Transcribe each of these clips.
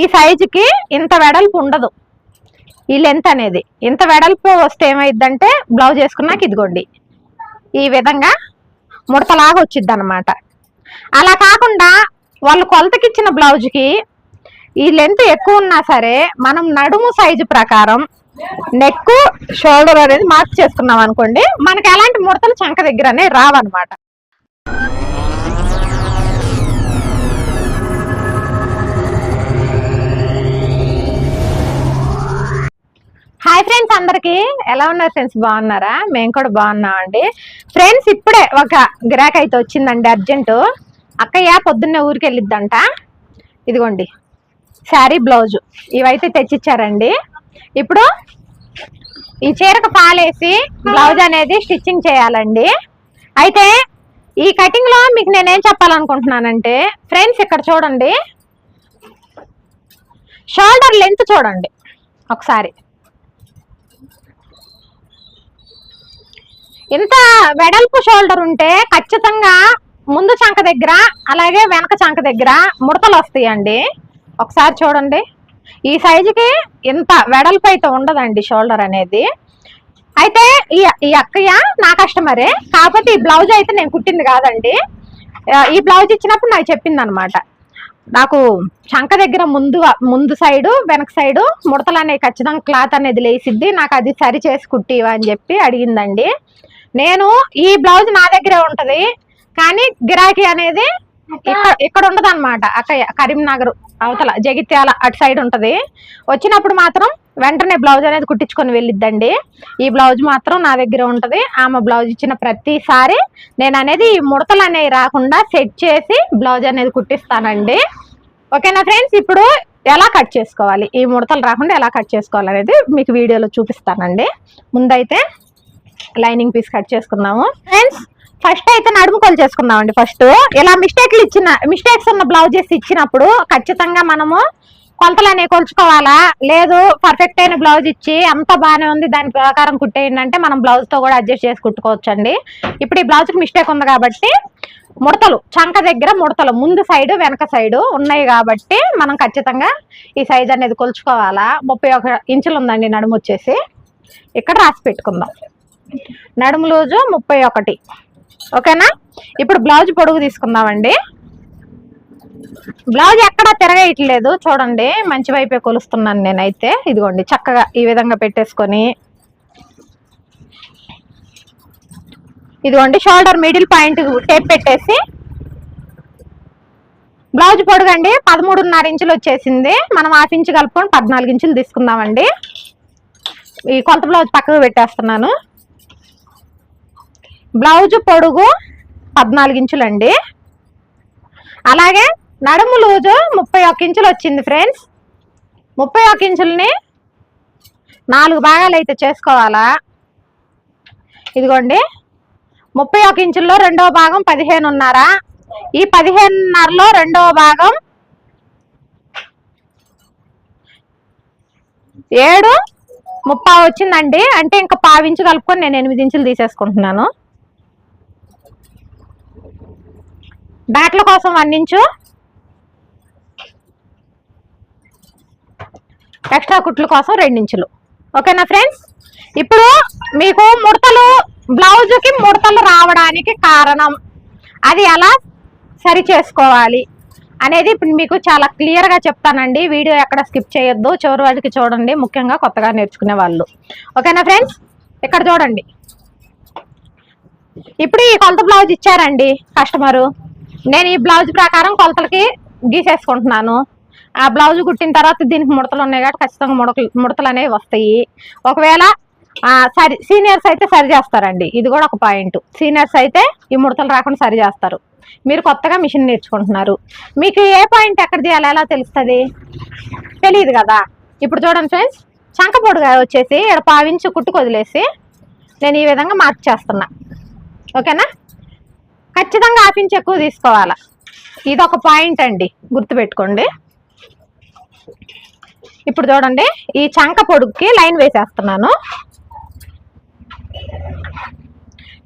ఈ సైజుకి ఇంత వెడల్పు ఉండదు. ఈ లెంత్ అనేది. ఇంత వెడల్పు వస్తే ఏమైందంటే బ్లౌజ్ వేసుకున్నాక ఇదిగోండి. ఈ విధంగా ముడతలాగా వచ్చిద్ది అనమాట అలా కాకుండా వాళ్ళు కొలతకిచ్చిన బ్లౌజ్కి ఈ లెంత్ ఎక్కువ ఉన్నా సరే మనం నడుము సైజు ప్రకారం నెక్ షోల్డర్ అనేది మార్క్ చేసుకున్నాం అనుకోండి మనకి ఎలాంటి ముడతలు చంక దగ్గరనే రావన్నమాట. హాయ్ ఫ్రెండ్స్ అందరికి. ఎలా ఉన్నారు ఫ్రెండ్స్ బాగున్నారా? మేము కూడా బాగున్నామండి. ఫ్రెండ్స్ ఇప్పుడే ఒక గిరాక్ అయితే వచ్చిందండి అర్జెంటు అక్కయ్య పొద్దున్నే ఊరికి వెళ్ళిద్దంట. ఇదిగోండి శారీ బ్లౌజు. ఇవైతే తెచ్చిచ్చారండి. ఇప్పుడు ఈ చీరకు పాలేసి బ్లౌజ్ అనేది స్టిచ్చింగ్ చేయాలండి. అయితే ఈ కటింగ్లో మీకు నేనేం చెప్పాలనుకుంటున్నానంటే ఫ్రెండ్స్ ఇక్కడ చూడండి. షోల్డర్ లెంత్ చూడండి. ఒకసారి. ఇంత వెడల్పు షోల్డర్ ఉంటే ఖచ్చితంగా ముందు చంక దగ్గర అలాగే వెనక చంక దగ్గర ముడతలు వస్తాయండి. ఒకసారి చూడండి. ఈ సైజుకి ఇంత వెడల్పు అయితే ఉండదండి షోల్డర్ అనేది. అయితే ఈ ఈ అక్కయ్య నా కస్టమరే కాకపోతే ఈ బ్లౌజ్ అయితే నేను కుట్టింది కాదండి. ఈ బ్లౌజ్ ఇచ్చినప్పుడు నాకు చెప్పింది అనమాట నాకు చంక దగ్గర ముందు ముందు సైడు వెనక సైడు ముడతలు అనేవి ఖచ్చితంగా క్లాత్ అనేది లేసిద్ది నాకు అది సరి చేసి కుట్టివా అని చెప్పి అడిగిందండి. నేను ఈ బ్లౌజ్ నా దగ్గరే ఉంటది. కానీ గిరాకీ అనేది ఇక్కడ ఇక్కడ ఉండదు అనమాట అక్కయ్య కరీంనగర్ అవతల జగిత్యాల అటు సైడ్ ఉంటది. వచ్చినప్పుడు మాత్రం వెంటనే బ్లౌజ్ అనేది కుట్టించుకొని వెళ్ళిద్దండి. ఈ బ్లౌజ్ మాత్రం నా దగ్గర ఉంటది. ఆమె బ్లౌజ్ ఇచ్చిన ప్రతిసారి నేను అనేది ఈ ముడతలు అనేవి రాకుండా సెట్ చేసి బ్లౌజ్ అనేది కుట్టిస్తానండి. ఓకేనా ఫ్రెండ్స్? ఇప్పుడు ఎలా కట్ చేసుకోవాలి? ఈ ముడతలు రాకుండా ఎలా కట్ చేసుకోవాలి అనేది మీకు వీడియోలో చూపిస్తానండి. ముందైతే లైనింగ్ పీస్ కట్ చేసుకుందాము. ఫ్రెండ్స్ ఫస్ట్ అయితే నడుము కొలు చేసుకుందామండి ఫస్ట్ ఇలా మిస్టేక్లు ఇచ్చిన మిస్టేక్స్ ఉన్న బ్లౌజెస్ ఇచ్చినప్పుడు ఖచ్చితంగా మనము కొలతలు అనే కొలుచుకోవాలా? లేదు పర్ఫెక్ట్ అయిన బ్లౌజ్ ఇచ్చి అంత బాగానే ఉంది దాని ప్రకారం కుట్టేయండి అంటే మనం బ్లౌజ్తో కూడా అడ్జస్ట్ చేసి కుట్టుకోవచ్చు అండి ఇప్పుడు ఈ బ్లౌజ్కి మిస్టేక్ ఉంది కాబట్టి ముడతలు చంక దగ్గర ముడతలు ముందు సైడ్ వెనక సైడ్ ఉన్నాయి కాబట్టి మనం ఖచ్చితంగా ఈ సైజ్ అనేది కొలుచుకోవాలా? ముప్పై ఒక ఇంచులు ఉందండి నడుము వచ్చేసి. ఇక్కడ రాసి పెట్టుకుందాం. నడుము లూజు ముప్పై ఒకటి. ఓకేనా? ఇప్పుడు బ్లౌజ్ పొడుగు తీసుకుందామండి. బ్లౌజ్ ఎక్కడా తిరగేయట్లేదు చూడండి. మంచి వైపే కొలుస్తున్నాను నేనైతే. ఇదిగోండి చక్కగా ఈ విధంగా పెట్టేసుకొని. ఇదిగోండి షోల్డర్ మిడిల్ పాయింట్ టేప్ పెట్టేసి. బ్లౌజ్ పొడుగండి పదమూడున్నర ఇంచులు వచ్చేసింది. మనం హాఫ్ ఇంచు కలుపుకొని పద్నాలుగు ఇంచులు తీసుకుందామండి. ఈ కొలత బ్లౌజ్ పక్కకు పెట్టేస్తున్నాను. బ్లౌజ్ పొడుగు పద్నాలుగు ఇంచులండి. అలాగే నడుము లూజు ముప్పై ఒక్క ఇంచులు వచ్చింది ఫ్రెండ్స్. ముప్పై ఒక్క ఇంచుల్ని నాలుగు భాగాలు అయితే చేసుకోవాలా? ఇదిగోండి. ముప్పై ఒక ఇంచుల్లో రెండవ భాగం పదిహేనున్నర. ఈ పదిహేనున్నరలో రెండవ భాగం ఏడు ముప్పా వచ్చిందండి. అంటే ఇంకా పావించు కలుపుకొని నేను ఎనిమిది ఇంచులు తీసేసుకుంటున్నాను. బ్యాట్ల కోసం వన్ ఇంచు ఎక్స్ట్రా కుట్లు కోసం రెండించులు. ఓకేనా ఫ్రెండ్స్? ఇప్పుడు మీకు ముడతలు బ్లౌజ్కి ముడతలు రావడానికి కారణం అది ఎలా సరి చేసుకోవాలి అనేది ఇప్పుడు మీకు చాలా క్లియర్గా చెప్తానండి. వీడియో ఎక్కడ స్కిప్ చేయొద్దు. చివరి వాటికి చూడండి. ముఖ్యంగా కొత్తగా నేర్చుకునే వాళ్ళు. ఓకేనా ఫ్రెండ్స్? ఇక్కడ చూడండి. ఇప్పుడు ఈ కొలత బ్లౌజ్ ఇచ్చారండి కస్టమరు. నేను ఈ బ్లౌజ్ ప్రకారం కొలతలకి గీసేసుకుంటున్నాను. ఆ బ్లౌజ్ కుట్టిన తర్వాత దీనికి ముడతలు ఉన్నాయి కాబట్టి ఖచ్చితంగా ముడతలు ముడతలు అనేవి వస్తాయి. ఒకవేళ సరి సీనియర్స్ అయితే సరి చేస్తారండి. ఇది కూడా ఒక పాయింట్. సీనియర్స్ అయితే ఈ ముడతలు రాకుండా సరి చేస్తారు. మీరు కొత్తగా మిషన్ నేర్చుకుంటున్నారు. మీకు ఏ పాయింట్ ఎక్కడ చేయాలి ఎలా తెలుస్తుంది? తెలియదు కదా. ఇప్పుడు చూడండి ఫ్రెండ్స్ చంకపొడుగా వచ్చేసి ఇక్కడ పావించి కుట్టుకు వదిలేసి నేను ఈ విధంగా మార్క్ చేస్తున్నా. ఓకేనా? ఖచ్చితంగా హాఫ్ ఇంచ్ ఎక్కువ తీసుకోవాలా. ఇది ఒక పాయింట్ అండి గుర్తుపెట్టుకోండి. ఇప్పుడు చూడండి ఈ చంక పొడుగుకి లైన్ వేసేస్తున్నాను.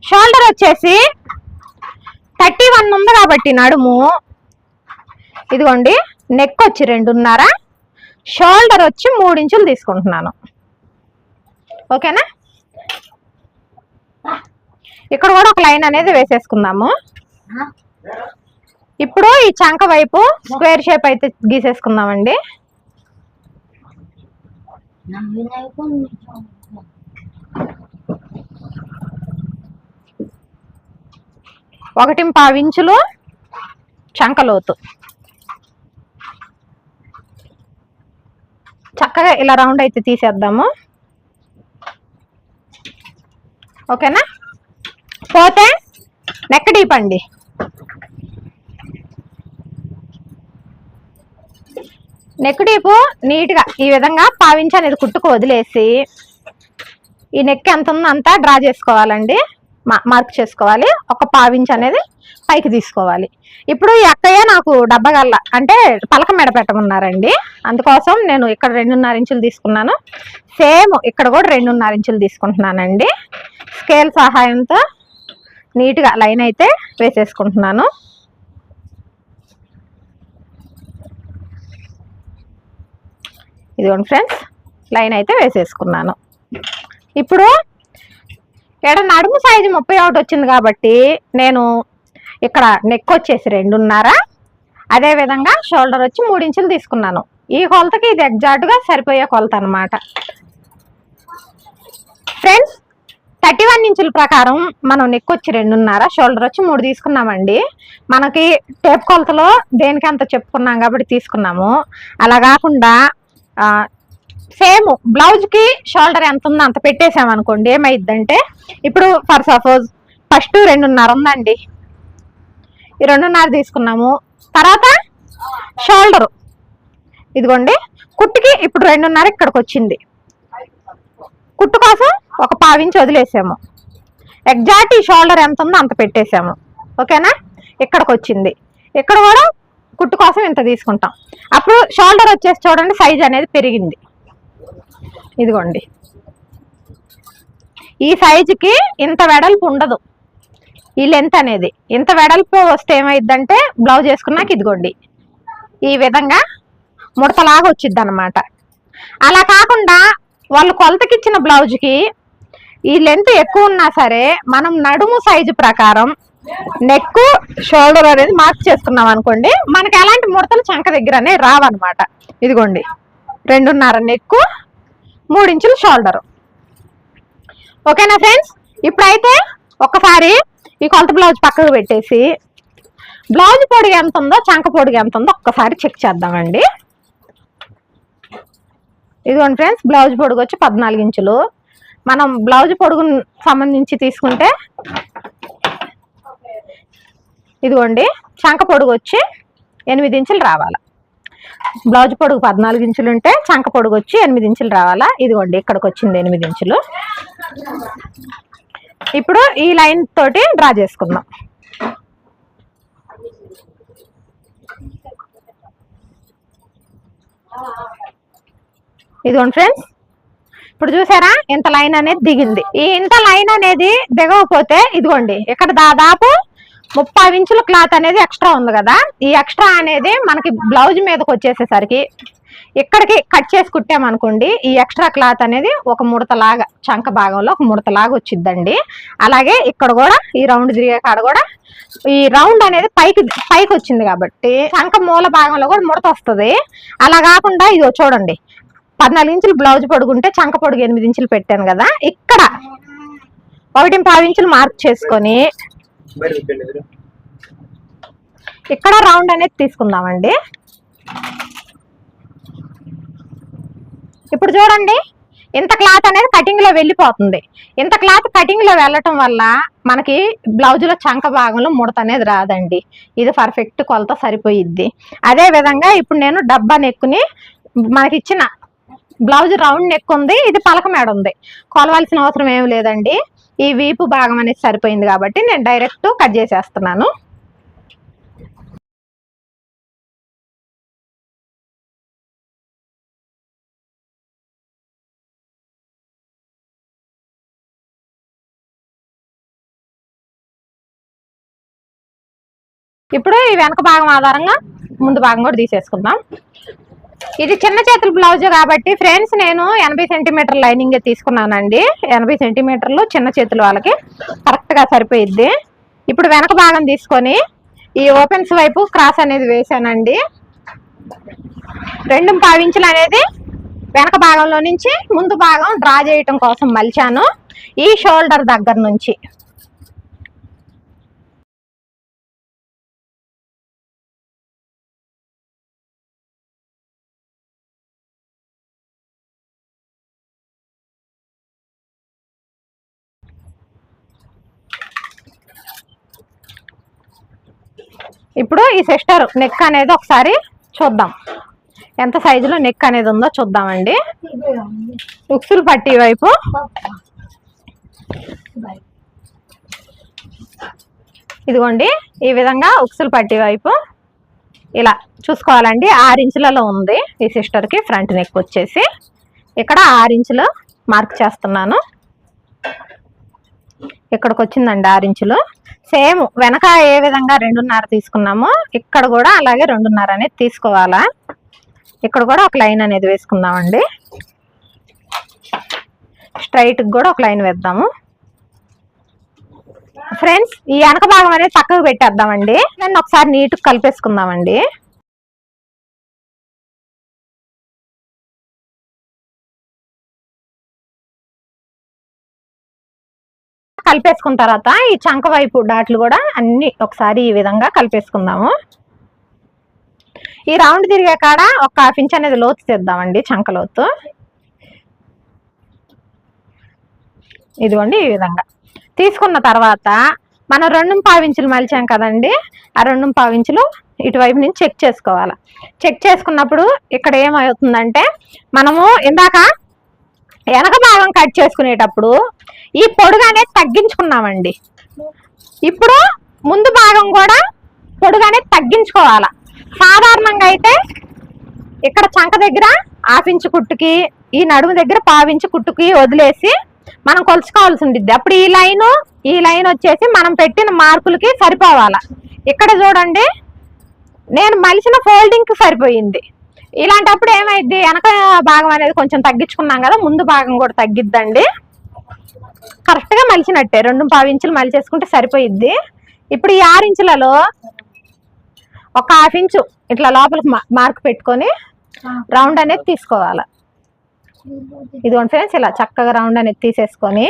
షోల్డర్ వచ్చేసి థర్టీ వన్ ఉంది కాబట్టి నడుము. ఇదిగోండి నెక్ వచ్చి రెండున్నర షోల్డర్ వచ్చి మూడు ఇంచులు తీసుకుంటున్నాను. ఓకేనా? ఇక్కడ కూడా ఒక లైన్ అనేది వేసేసుకుందాము. ఇప్పుడు ఈ చంక వైపు స్క్వేర్ షేప్ అయితే గీసేసుకుందామండి. ఒకటి పావించులు చంకలోతు చక్కగా ఇలా రౌండ్ అయితే తీసేద్దాము. ఓకేనా? పోతే నెక్ డీప్ అండి నెక్ డీపు నీట్గా ఈ విధంగా పావించి అనేది కుట్టుకు వదిలేసి ఈ నెక్ ఎంత ఉందో అంతా డ్రా చేసుకోవాలండి. మా- మార్క్ చేసుకోవాలి. ఒక పావించి అనేది పైకి తీసుకోవాలి. ఇప్పుడు ఈ అక్కయ్య నాకు డబ్బగల్ల అంటే పలక మెడ పెట్టమన్నారండి. అందుకోసం నేను ఇక్కడ రెండున్నర ఇంచులు తీసుకున్నాను. సేమ్ ఇక్కడ కూడా రెండున్నర ఇంచులు తీసుకుంటున్నానండి. స్కేల్ సహాయంతో నీట్గా లైన్ అయితే వేసేసుకుంటున్నాను. ఇదిగోండి ఫ్రెండ్స్ లైన్ అయితే వేసేసుకున్నాను. ఇప్పుడు ఇక్కడ నడుము సైజు ముప్పై ఒకటి వచ్చింది కాబట్టి నేను ఇక్కడ నెక్ వచ్చేసి రెండున్నర అదే విధంగా షోల్డర్ వచ్చి మూడు ఇంచులు తీసుకున్నాను. ఈ కొలతకి ఇది ఎగ్జాక్ట్గా సరిపోయే కొలత అనమాట ఫ్రెండ్స్ థర్టీ వన్ ఇంచుల ప్రకారం మనం నెక్ వచ్చి రెండున్నర షోల్డర్ వచ్చి మూడు తీసుకున్నామండి. మనకి టేప్ కొలతలో దేనికి అంత చెప్పుకున్నాం కాబట్టి తీసుకున్నాము. అలా కాకుండా సేమ్ బ్లౌజ్కి షోల్డర్ ఎంత ఉందో అంత పెట్టేసామనుకోండి ఏమైందంటే ఇప్పుడు ఫర్ సపోజ్ ఫస్ట్ రెండున్నర ఉందండి. ఈ రెండున్నర తీసుకున్నాము. తర్వాత షోల్డరు. ఇదిగోండి కుట్టుకి ఇప్పుడు రెండున్నర ఇక్కడికి వచ్చింది కుట్టు కోసం ఒక పావించి వదిలేసాము. ఎగ్జాక్ట్ ఈ షోల్డర్ ఎంత ఉందో అంత పెట్టేసాము. ఓకేనా? ఇక్కడికి వచ్చింది ఇక్కడ కూడా కుట్టు కోసం ఇంత తీసుకుంటాం. అప్పుడు షోల్డర్ వచ్చేసి చూడండి సైజ్ అనేది పెరిగింది. ఇదిగోండి. ఈ సైజుకి ఇంత వెడల్పు ఉండదు. ఈ లెంత్ అనేది. ఇంత వెడల్పు వస్తే ఏమైందంటే బ్లౌజ్ వేసుకున్నాక ఇదిగోండి. ఈ విధంగా ముడతలాగా వచ్చిద్ది అనమాట అలా కాకుండా వాళ్ళు కొలతకిచ్చిన బ్లౌజ్కి ఈ లెంత్ ఎక్కువ ఉన్నా సరే మనం నడుము సైజు ప్రకారం నెక్ షోల్డర్ అనేది మార్క్ చేసుకున్నాం అనుకోండి మనకి ఎలాంటి ముడతలు చంక దగ్గర దగ్గరనే రావన్నమాట. ఇదిగోండి. రెండున్నర నెక్ మూడించులు షోల్డర్ ఓకేనా ఫ్రెండ్స్ ఇప్పుడైతే ఒకసారి ఈ కొలత బ్లౌజ్ పక్కకు పెట్టేసి బ్లౌజ్ పొడిగి ఎంత ఉందో చంక పొడిగి ఎంత ఉందో ఒక్కసారి చెక్ చేద్దామండి. ఇదిగోండి ఫ్రెండ్స్ బ్లౌజ్ పొడిగి వచ్చి పద్నాలుగు ఇంచులు మనం బ్లౌజ్ పొడుగు సంబంధించి తీసుకుంటే ఇదిగోండి చంక పొడుగు వచ్చి ఎనిమిది ఇంచులు రావాలి. బ్లౌజ్ పొడుగు పద్నాలుగు ఇంచులు ఉంటే చంక పొడుగు వచ్చి ఎనిమిది ఇంచులు రావాలా. ఇదిగోండి ఇక్కడికి వచ్చింది ఎనిమిది ఇంచులు. ఇప్పుడు ఈ లైన్ తోటి డ్రా చేసుకుందాం. ఇదిగోండి ఫ్రెండ్స్ ఇప్పుడు చూసారా? ఇంత లైన్ అనేది దిగింది. ఈ ఇంత లైన్ అనేది దిగకపోతే ఇదిగోండి ఇక్కడ దాదాపు ముప్పై ఇంచుల క్లాత్ అనేది ఎక్స్ట్రా ఉంది కదా? ఈ ఎక్స్ట్రా అనేది మనకి బ్లౌజ్ మీదకి వచ్చేసేసరికి ఇక్కడికి కట్ చేసి కుట్టామనుకోండి ఈ ఎక్స్ట్రా క్లాత్ అనేది ఒక ముడతలాగా చంక భాగంలో ఒక ముడతలాగా వచ్చిద్దండి అలాగే ఇక్కడ కూడా ఈ రౌండ్ తిరిగే కాడ కూడా ఈ రౌండ్ అనేది పైకి పైకి వచ్చింది కాబట్టి చంక మూల భాగంలో కూడా ముడత వస్తుంది. అలా కాకుండా ఇది చూడండి పద్నాలుగు ఇంచులు బ్లౌజ్ పొడుగుంటే చంక పొడుగు ఎనిమిది ఇంచులు పెట్టాను కదా ఇక్కడ ఒకటి పావు ఇంచులు మార్క్ చేసుకొని ఇక్కడ రౌండ్ అనేది తీసుకుందామండి. ఇప్పుడు చూడండి ఇంత క్లాత్ అనేది కటింగ్లో వెళ్ళిపోతుంది. ఇంత క్లాత్ కటింగ్లో వెళ్ళటం వల్ల మనకి బ్లౌజ్లో చంక భాగంలో ముడత అనేది రాదండి. ఇది పర్ఫెక్ట్ కొలత సరిపోయిద్ది. అదే విధంగా ఇప్పుడు నేను డబ్బా నెక్కుని మనకి ఇచ్చిన బ్లౌజ్ రౌండ్ నెక్ ఉంది ఇది పలక మేడ ఉంది. కొలవాల్సిన అవసరం ఏమి లేదండి. ఈ వీపు భాగం అనేది సరిపోయింది కాబట్టి నేను డైరెక్ట్ కట్ చేసేస్తున్నాను. ఇప్పుడు ఈ వెనక భాగం ఆధారంగా ముందు భాగం కూడా తీసేసుకుందాం. ఇది చిన్న చేతుల బ్లౌజ్ కాబట్టి ఫ్రెండ్స్ నేను ఎనభై సెంటీమీటర్ లైనింగ్ తీసుకున్నానండి. ఎనభై సెంటీమీటర్లు చిన్న చేతులు వాళ్ళకి. కరెక్ట్గా సరిపోయిద్ది. ఇప్పుడు వెనక భాగం తీసుకొని ఈ ఓపెన్స్ వైపు క్రాస్ అనేది వేసానండి రెండు పావించులు అనేది వెనక భాగంలో నుంచి ముందు భాగం డ్రా చేయటం కోసం మలిచాను. ఈ షోల్డర్ దగ్గర నుంచి. ఇప్పుడు ఈ సిస్టర్ నెక్ అనేది ఒకసారి చూద్దాం. ఎంత సైజులో నెక్ అనేది ఉందో చూద్దామండి. ఉక్సులు పట్టి వైపు. ఇదిగోండి ఈ విధంగా ఉక్సులు పట్టి వైపు. ఇలా చూసుకోవాలండి ఆరు ఇంచులలో ఉంది ఈ సిస్టర్కి ఫ్రంట్ నెక్ వచ్చేసి. ఇక్కడ ఆరు ఇంచులు మార్క్ చేస్తున్నాను. ఇక్కడికి వచ్చిందండి ఆరు ఇంచులు. సేమ్ వెనక ఏ విధంగా రెండున్నర తీసుకున్నామో ఇక్కడ కూడా అలాగే రెండున్నర అనేది తీసుకోవాలా. ఇక్కడ కూడా ఒక లైన్ అనేది వేసుకుందామండి. స్ట్రైట్కి కూడా ఒక లైన్ వేద్దాము. ఫ్రెండ్స్ ఈ వెనక భాగం అనేది పక్కకు పెట్టేద్దామండి. నేను ఒకసారి నీట్గా కలిపేసుకుందామండి. కలిపేసుకున్న తర్వాత ఈ చంక వైపు డాట్లు కూడా అన్ని ఒకసారి ఈ విధంగా కలిపేసుకుందాము. ఈ రౌండ్ తిరిగే కాడ ఒక హాఫ్ ఇంచ్ అనేది లోతు తీద్దామండి చంక లోతు. ఇదిగోండి ఈ విధంగా. తీసుకున్న తర్వాత మనం రెండు పావించులు మలిచాం కదండి ఆ రెండు పావించులు ఇటువైపు నుంచి చెక్ చేసుకోవాలి. చెక్ చేసుకున్నప్పుడు ఇక్కడ ఏమవుతుందంటే మనము ఇందాక వెనక భాగం కట్ చేసుకునేటప్పుడు ఈ పొడుగు అనేది తగ్గించుకున్నామండి. ఇప్పుడు ముందు భాగం కూడా పొడుగు అనేది తగ్గించుకోవాలి. సాధారణంగా అయితే ఇక్కడ చంక దగ్గర హాఫ్ కుట్టుకి ఈ నడుము దగ్గర పావించి కుట్టుకి వదిలేసి మనం కొలుచుకోవాల్సి ఉంటుంది అప్పుడు ఈ లైను ఈ లైన్ వచ్చేసి మనం పెట్టిన మార్కులకి సరిపోవాల. ఇక్కడ చూడండి నేను మలిసిన ఫోల్డింగ్కి సరిపోయింది. ఇలాంటప్పుడు ఏమైంది వెనక భాగం అనేది కొంచెం తగ్గించుకున్నాం కదా ముందు భాగం కూడా తగ్గిద్దండి. కరెక్ట్గా మలిచినట్టే. రెండు పావు ఇంచులు మలిచేసుకుంటే సరిపోయిద్ది. ఇప్పుడు ఈ ఆరు ఇంచులలో ఒక హాఫ్ ఇంచు ఇట్లా లోపలికి మార్క్ పెట్టుకొని రౌండ్ అనేది తీసుకోవాలి. ఇదిగోండి ఫ్రెండ్స్ ఇలా చక్కగా రౌండ్ అనేది తీసేసుకొని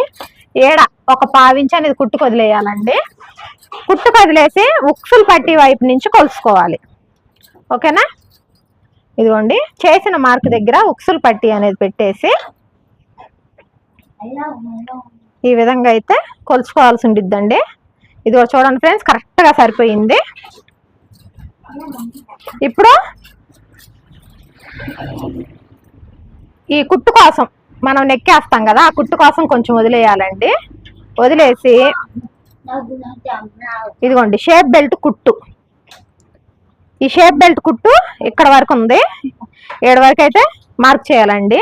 ఏడ ఒక పావించి అనేది కుట్టుకు వదిలేయాలండి కుట్టుకు వదిలేసి ఉక్సులు పట్టి వైపు నుంచి కొలుసుకోవాలి. ఓకేనా? ఇదిగోండి చేసిన మార్క్ దగ్గర ఉక్సులు పట్టి అనేది పెట్టేసి ఈ విధంగా అయితే కొలుచుకోవాల్సి ఉండిద్దండి. ఇదిగో చూడండి ఫ్రెండ్స్ కరెక్ట్గా సరిపోయింది. ఇప్పుడు ఈ కుట్టు కోసం మనం నెక్కేస్తాం కదా ఆ కుట్టు కోసం కొంచెం వదిలేయాలండి. వదిలేసి ఇదిగోండి షేప్ బెల్ట్ కుట్టు. ఈ షేప్ బెల్ట్ కుట్టు ఇక్కడ వరకు ఉంది. ఏడు వరకు అయితే మార్క్ చేయాలండి.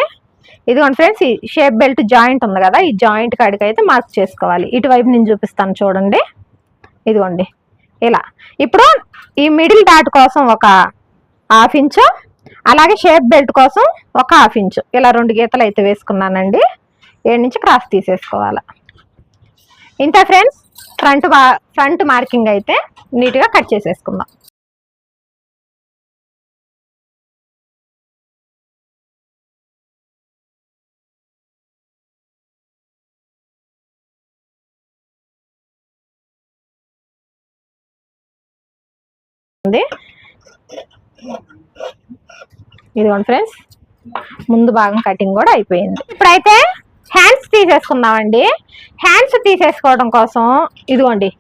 ఇదిగోండి ఫ్రెండ్స్ ఈ షేప్ బెల్ట్ జాయింట్ ఉంది కదా ఈ జాయింట్ కాడికి అయితే మార్క్ చేసుకోవాలి. ఇటువైపు నేను చూపిస్తాను చూడండి. ఇదిగోండి ఇలా. ఇప్పుడు ఈ మిడిల్ డాట్ కోసం ఒక హాఫ్ ఇంచు అలాగే షేప్ బెల్ట్ కోసం ఒక హాఫ్ ఇంచు. ఇలా రెండు గీతలు అయితే వేసుకున్నానండి. ఏడు నుంచి క్రాస్ తీసేసుకోవాలి. ఇంత ఫ్రెండ్స్ ఫ్రంట్ ఫ్రంట్ మార్కింగ్ అయితే నీట్గా కట్ చేసేసుకుందాం. ఉంది. ఇదిగోండి ఫ్రెండ్స్ ముందు భాగం కటింగ్ కూడా అయిపోయింది. ఇప్పుడైతే హ్యాండ్స్ తీసేసుకుందామండి. హ్యాండ్స్ తీసేసుకోవడం కోసం ఇదిగోండి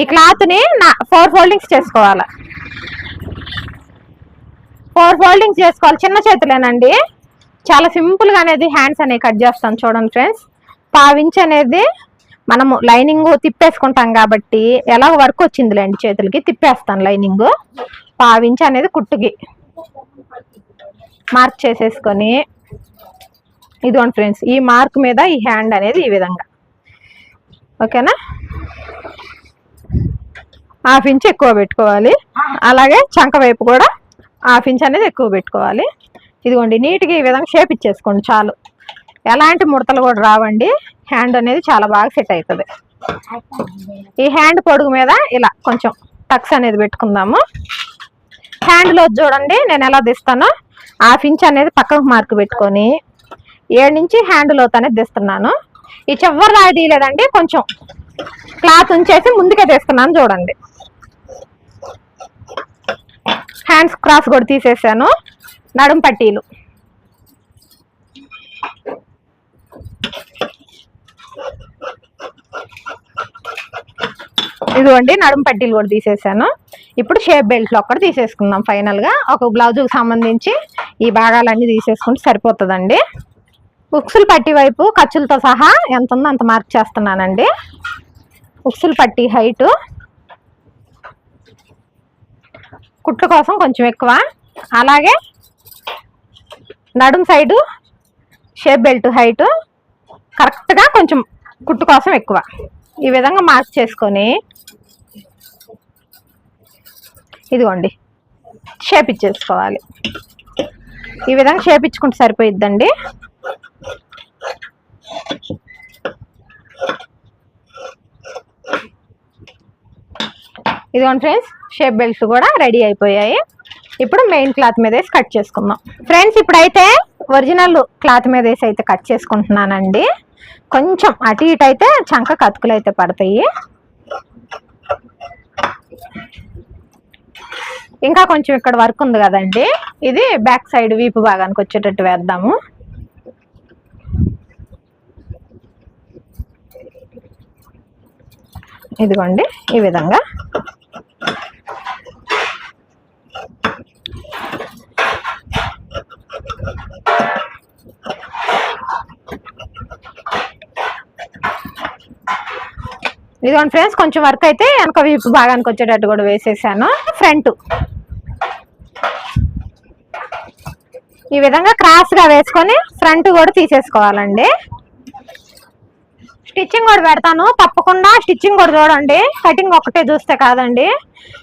ఈ క్లాత్ని నా ఫోర్ ఫోల్డింగ్స్ చేసుకోవాలి. ఫోర్ ఫోల్డింగ్స్ చేసుకోవాలి. చిన్న చేతులేనండి. చాలా సింపుల్గా అనేది హ్యాండ్స్ అనేవి కట్ చేస్తాను చూడండి ఫ్రెండ్స్. పావించి అనేది మనము లైనింగ్ తిప్పేసుకుంటాం కాబట్టి ఎలా వర్క్ వచ్చిందిలేండి చేతులకి? తిప్పేస్తాను లైనింగ్. పావించి అనేది కుట్టుకి. మార్క్ చేసేసుకొని ఇదిగోండి ఫ్రెండ్స్ ఈ మార్క్ మీద ఈ హ్యాండ్ అనేది ఈ విధంగా. ఓకేనా? హాఫ్ ఇంచ్ ఎక్కువ పెట్టుకోవాలి. అలాగే చంక వైపు కూడా హాఫ్ ఇంచ్ అనేది ఎక్కువ పెట్టుకోవాలి. ఇదిగోండి నీట్గా ఈ విధంగా షేప్ ఇచ్చేసుకోండి చాలు. ఎలాంటి ముడతలు కూడా రావండి. హ్యాండ్ అనేది చాలా బాగా సెట్ అవుతుంది ఈ హ్యాండ్ పొడుగు మీద ఇలా కొంచెం టక్స్ అనేది పెట్టుకుందాము. హ్యాండ్లో చూడండి నేను ఎలా తీస్తానో హాఫ్ ఇంచ్ అనేది పక్కకు మార్క్ పెట్టుకొని ఏడు నుంచి హ్యాండ్ లోత్ అనేది తీస్తున్నాను ఈ చివరి రాయి తీయలేదండి కొంచెం క్లాత్ ఉంచేసి ముందుకే తీస్తున్నాను చూడండి. హ్యాండ్స్ క్రాస్ కూడా తీసేసాను నడుం పట్టీలు. ఇదిగోండి నడుం పట్టీలు కూడా తీసేసాను. ఇప్పుడు షేప్ బెల్ట్లు ఒక్కటి తీసేసుకుందాం ఫైనల్గా. ఒక బ్లౌజుకి సంబంధించి ఈ భాగాలన్నీ తీసేసుకుంటే సరిపోతుందండి. ఉక్సులు పట్టి వైపు ఖర్చులతో సహా ఎంత ఉందో అంత మార్క్ చేస్తున్నానండి. ఉక్సులు పట్టి హైటు. కుట్ల కోసం కొంచెం ఎక్కువ. అలాగే నడుం సైడు షేప్ బెల్ట్ హైటు. కరెక్ట్గా కొంచెం కుట్టు కోసం ఎక్కువ. ఈ విధంగా మార్క్ చేసుకొని ఇదిగోండి షేప్ ఇచ్చేసుకోవాలి. ఈ విధంగా షేప్ ఇచ్చుకుంటే సరిపోయిద్దండి. ఇదిగోండి ఫ్రెండ్స్ షేప్ బెల్ట్స్ కూడా రెడీ అయిపోయాయి. ఇప్పుడు మెయిన్ క్లాత్ మీద వేసి కట్ చేసుకుందాం. ఫ్రెండ్స్ ఇప్పుడైతే ఒరిజినల్ క్లాత్ మీద వేసి అయితే కట్ చేసుకుంటున్నానండి. కొంచెం అటు ఇటు అయితే చంక కతుకులు అయితే పడతాయి. ఇంకా కొంచెం ఇక్కడ వర్క్ ఉంది కదండి. ఇది బ్యాక్ సైడ్ వీపు భాగానికి వచ్చేటట్టు వేద్దాము. ఇదిగోండి ఈ విధంగా. ఇదిగోండి ఫ్రెండ్స్ కొంచెం వర్క్ అయితే వెనక వీపు భాగానికి వచ్చేటట్టు కూడా వేసేసాను. ఫ్రంట్ ఈ విధంగా క్రాస్గా వేసుకొని ఫ్రంట్ కూడా తీసేసుకోవాలండి. స్టిచ్చింగ్ కూడా పెడతాను. తప్పకుండా స్టిచ్చింగ్ కూడా చూడండి. కటింగ్ ఒకటే చూస్తే కాదండి.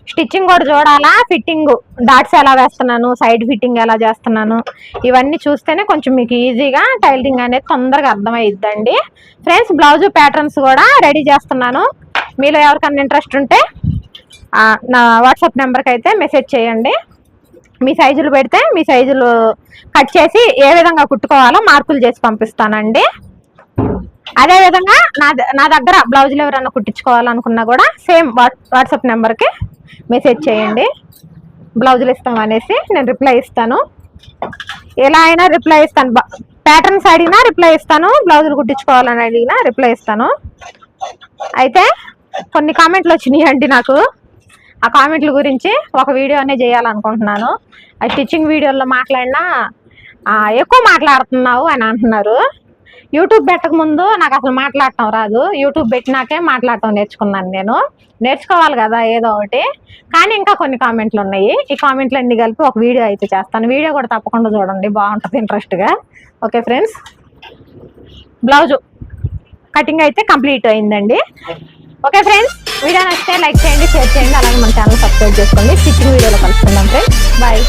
స్టిచ్చింగ్ కూడా చూడాలా? ఫిట్టింగ్ డాట్స్ ఎలా వేస్తున్నాను? సైడ్ ఫిట్టింగ్ ఎలా చేస్తున్నాను? ఇవన్నీ చూస్తేనే కొంచెం మీకు ఈజీగా టైలరింగ్ అనేది తొందరగా అర్థమైద్దండి ఫ్రెండ్స్ బ్లౌజ్ ప్యాటర్న్స్ కూడా రెడీ చేస్తున్నాను. మీలో ఎవరికన్నా ఇంట్రెస్ట్ ఉంటే నా వాట్సాప్ నెంబర్కి అయితే మెసేజ్ చేయండి. మీ సైజులు పెడితే మీ సైజులు కట్ చేసి ఏ విధంగా కుట్టుకోవాలో మార్పులు చేసి పంపిస్తానండి. అదే విధంగా నా నా దగ్గర బ్లౌజులు ఎవరైనా కుట్టించుకోవాలనుకున్నా కూడా సేమ్ వాట్సాప్ నెంబర్కి మెసేజ్ చేయండి. బ్లౌజులు ఇస్తాం అనేసి నేను రిప్లై ఇస్తాను. ఎలా అయినా రిప్లై ఇస్తాను. ప్యాటర్న్స్ అడిగినా రిప్లై ఇస్తాను. బ్లౌజులు కుట్టించుకోవాలని అడిగినా రిప్లై ఇస్తాను. అయితే కొన్ని కామెంట్లు వచ్చినాయి అండి నాకు. ఆ కామెంట్ల గురించి ఒక వీడియో అనే చేయాలనుకుంటున్నాను. ఆ స్టిచ్చింగ్ వీడియోలో మాట్లాడినా ఎక్కువ మాట్లాడుతున్నావు అని అంటున్నారు. యూట్యూబ్ పెట్టక ముందు నాకు అసలు మాట్లాడటం రాదు. యూట్యూబ్ పెట్టినాకే మాట్లాడటం నేర్చుకున్నాను నేను. నేర్చుకోవాలి కదా ఏదో ఒకటి. కానీ ఇంకా కొన్ని కామెంట్లు ఉన్నాయి. ఈ కామెంట్లు అన్ని కలిపి ఒక వీడియో అయితే చేస్తాను. వీడియో కూడా తప్పకుండా చూడండి. బాగుంటుంది ఇంట్రెస్ట్గా ఓకే ఫ్రెండ్స్. బ్లౌజు కటింగ్ అయితే కంప్లీట్ అయిందండి. Okay friends. వీడియో నచ్చితే లైక్ చేయండి షేర్ చేయండి. అలాగే మన ఛానల్ సబ్స్క్రైబ్ చేసుకోండి. స్టిచ్చింగ్ వీడియోలో కలుసుకుందాం ఫ్రెండ్స్. బాయ్.